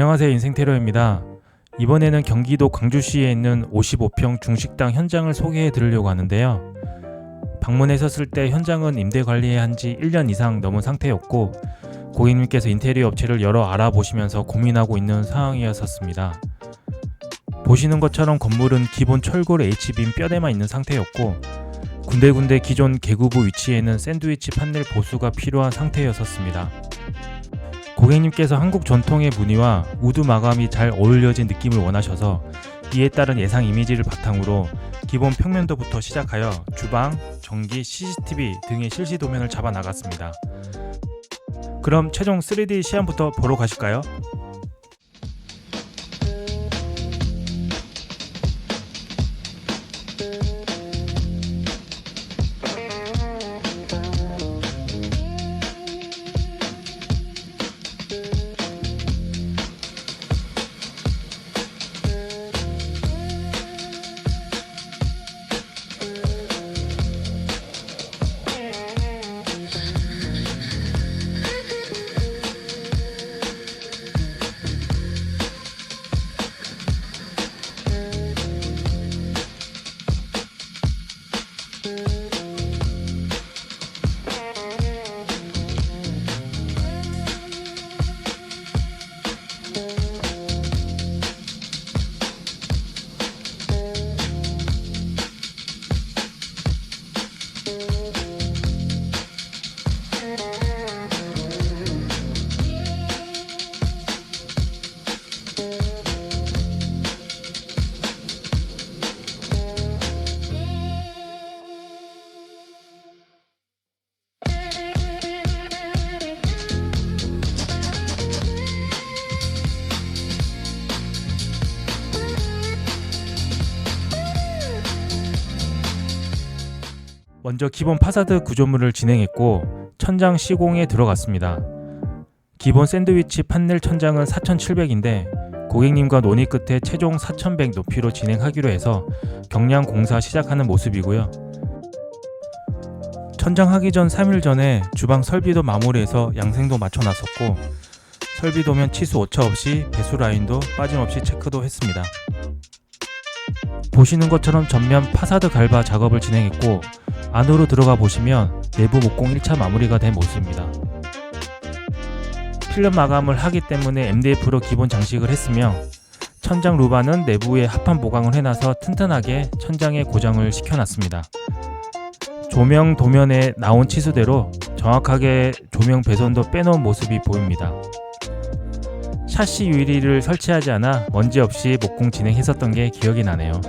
안녕하세요 인생테러입니다. 이번에는 경기도 광주시에 있는 55평 중식당 현장을 소개해 드리려고 하는데요. 방문했었을 때 현장은 임대 관리해 한지 1년 이상 넘은 상태였고 고객님께서 인테리어 업체를 여러 알아보시면서 고민하고 있는 상황이었었습니다. 보시는 것처럼 건물은 기본 철골 H빔 뼈대만 있는 상태였고 군데군데 기존 개구부 위치에는 샌드위치 판넬 보수가 필요한 상태였었습니다. 고객님께서 한국 전통의 무늬와 우드 마감이 잘 어울려진 느낌을 원하셔서 이에 따른 예상 이미지를 바탕으로 기본 평면도부터 시작하여 주방, 전기, CCTV 등의 실시 도면을 잡아 나갔습니다. 그럼 최종 3D 시안부터 보러 가실까요? 먼저 기본 파사드 구조물을 진행했고 천장 시공에 들어갔습니다. 기본 샌드위치 판넬 천장은 4,700인데 고객님과 논의 끝에 최종 4,100 높이로 진행하기로 해서 경량 공사 시작하는 모습이고요. 천장 하기 전 3일 전에 주방 설비도 마무리해서 양생도 맞춰놨었고 설비 도면 치수 오차 없이 배수 라인도 빠짐없이 체크도 했습니다. 보시는 것처럼 전면 파사드 갈바 작업을 진행했고 안으로 들어가 보시면 내부 목공 1차 마무리가 된 모습입니다. 필름 마감을 하기 때문에 MDF로 기본 장식을 했으며 천장 루바는 내부에 합판 보강을 해놔서 튼튼하게 천장에 고정을 시켜놨습니다. 조명 도면에 나온 치수대로 정확하게 조명 배선도 빼놓은 모습이 보입니다. 샤시 유리를 설치하지 않아 먼지 없이 목공 진행했었던 게 기억이 나네요.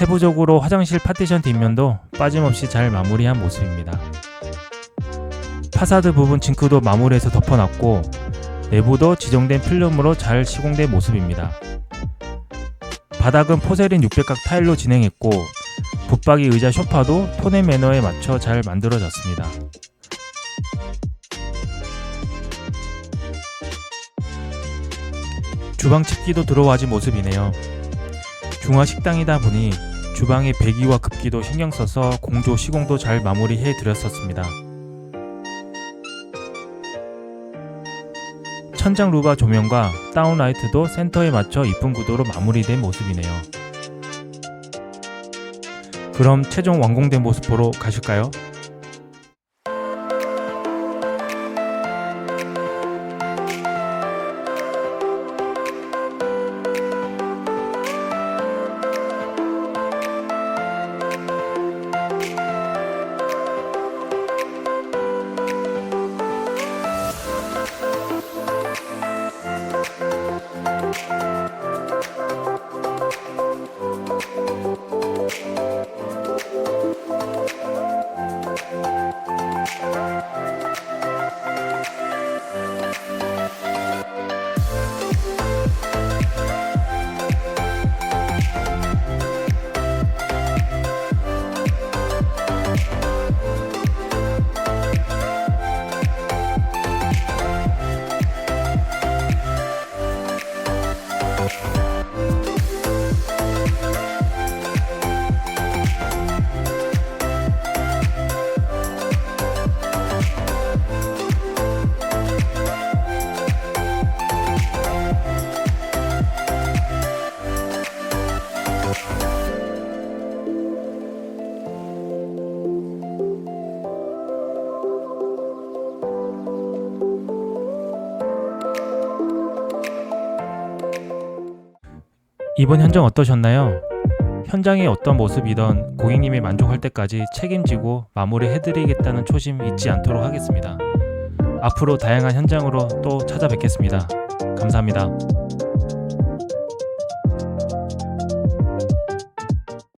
세부적으로 화장실 파티션 뒷면도 빠짐없이 잘 마무리한 모습입니다. 파사드 부분 징크도 마무리해서 덮어놨고 내부도 지정된 필름으로 잘 시공된 모습입니다. 바닥은 포세린 600각 타일로 진행했고 붙박이 의자 소파도 톤의 매너에 맞춰 잘 만들어졌습니다. 주방 칩기도 들어와진 모습이네요. 중화 식당이다 보니 주방의 배기와 급기도 신경 써서 공조 시공도 잘 마무리해 드렸었습니다. 천장 루바 조명과 다운라이트도 센터에 맞춰 이쁜 구도로 마무리된 모습이네요. 그럼 최종 완공된 모습 보러 가실까요? 이번 현장 어떠셨나요? 현장의 어떤 모습이던 고객님이 만족할 때까지 책임지고 마무리해드리겠다는 초심 잊지 않도록 하겠습니다. 앞으로 다양한 현장으로 또 찾아뵙겠습니다. 감사합니다.